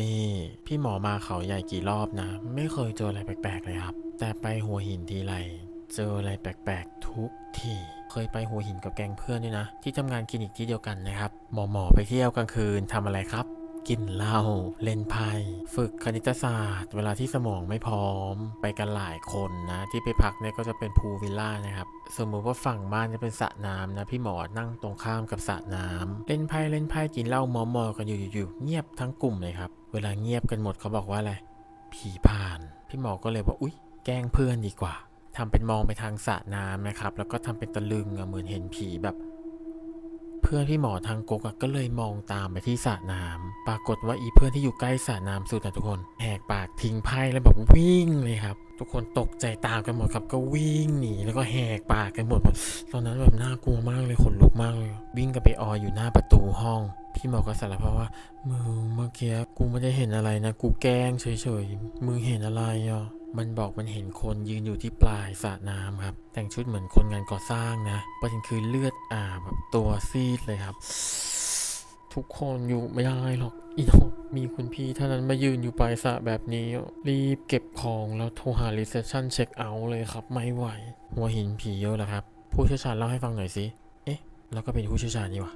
นี่พี่หมอมาเขาใหญ่กี่รอบนะ ไม่เคยเจออะไรแปลกๆเลยครับ แต่ไปหัวหินทีไรเจออะไรแปลกๆ ทุกทีเคยไปหัวหินกับแกงเพื่อนด้วยนะ ที่ทำงานคลินิกที่เดียวกันนะครับ หมอหมอๆไปเที่ยวกลางคืนทำอะไรครับ กินเหล้าเล่นไพ่ฝึกคณิตศาสตร์ เวลาที่สมองไม่พร้อม ไปกันหลายคนนะ ที่ไปพักเนี่ยก็จะเป็นพูลวิลล่านะครับสมมุติว่าฝั่งบ้านจะเป็นสระน้ำนะพี่หมอนั่งตรงข้ามกับสระน้ำเล่นไพ่เล่นไพ่กินเหล้ามอมอกันอยู่อยู่เงียบทั้งกลุ่มเลยครับเวลาเงียบกันหมดเขาบอกว่าอะไรผีผ่าน พี่หมอก็เลยบอกอุ๊ย แกล้งเพื่อนดีกว่าทำเป็นมองไปทางสระน้ำนะครับ แล้วก็ทำเป็นตะลึงเหมือนเห็นผีแบบ เพื่อนพี่หมอทางกกก็เลยมองตามไปที่สระน้ำปรากฏว่าอีเพื่อนที่อยู่ใกล้สระน้ำสุดนะทุกคนแหกปากทิ้งไพ่แล้วแบบวิ่งเลยครับทุกคนตกใจตามกันหมดครับ ก็วิ่งหนีแล้วก็แหกปากกันหมดตอนนั้นแบบน่ากลัวมากเลยขนลุกมากเลย วิ่งกันไปอออยู่หน้าประตูห้อง พี่หมอก็สารภาพว่ามึงเมื่อกี้กูไม่ได้เห็นอะไรนะ กูแกล้งเฉยๆมึงเห็นอะไรอะมันบอกมันเห็นคนยืนอยู่ที่ปลายสระน้ำครับ แต่งชุดเหมือนคนงานก่อสร้างนะประเด็นคือเลือดอาบแบบตัวซีดเลยครับ ทุกคนอยู่ไม่ได้หรอกอีน้องมีคุณพี่เท่านั้นมายืนอยู่ปลายสระแบบนี้ รีบเก็บของแล้วโทรหารีเซพชันเช็คเอาท์เลยครับ ไม่ไหว หัวหินผีเยอะแล้วครับ ผู้เชี่ยวชาญเล่าให้ฟังหน่อยสิ เอ๊ะ แล้วก็เป็นผู้เชี่ยวชาญนี่วะ